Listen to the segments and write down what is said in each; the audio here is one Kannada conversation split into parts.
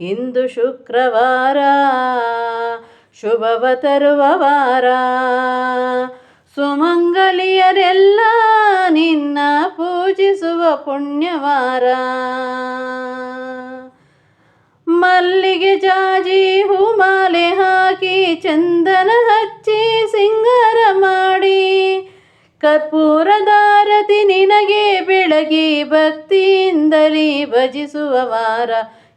ಇಂದು ಶುಕ್ರವಾರ. ಶುಭವ ತರುವ ವಾರ ಸುಮಂಗಲಿಯರೆಲ್ಲ ನಿನ್ನ ಪೂಜಿಸುವ ಪುಣ್ಯವಾರ. ಮಲ್ಲಿಗೆ ಜಾಜಿ ಹೂಮಾಲೆ ಹಾಕಿ ಚಂದನ ಹಚ್ಚಿ ಸಿಂಗಾರ ಮಾಡಿ. ಕರ್ಪೂರದಾರತಿ ನಿನಗೆ ಬೆಳಗಿ ಭಕ್ತಿಯಿಂದಲೇ ಭಜಿಸುವ ವಾರ.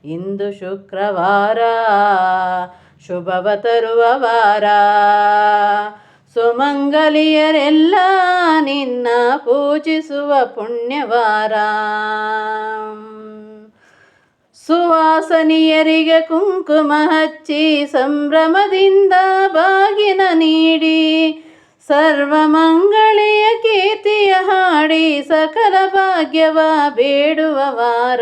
ಇಂದು ಶುಕ್ರವಾರ, ಶುಭವ ತರುವ ವಾರ ಸುಮಂಗಲಿಯರೆಲ್ಲ ನಿನ್ನ ಪೂಜಿಸುವ ಪುಣ್ಯವಾರ. ಸುವಾಸನಿಯರಿಗೆ ಕುಂಕುಮ ಹಚ್ಚಿ ಸಂಭ್ರಮದಿಂದ ಬಾಗಿನ ನೀಡಿ, ಸರ್ವ ಮಂಗಳಿಯ ಕೀರ್ತಿಯ ಹಾಡಿ ಸಕಲ ಭಾಗ್ಯವ ಬೇಡುವ ವಾರ.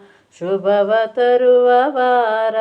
ಶುಭವ ತರುವ ವಾರ.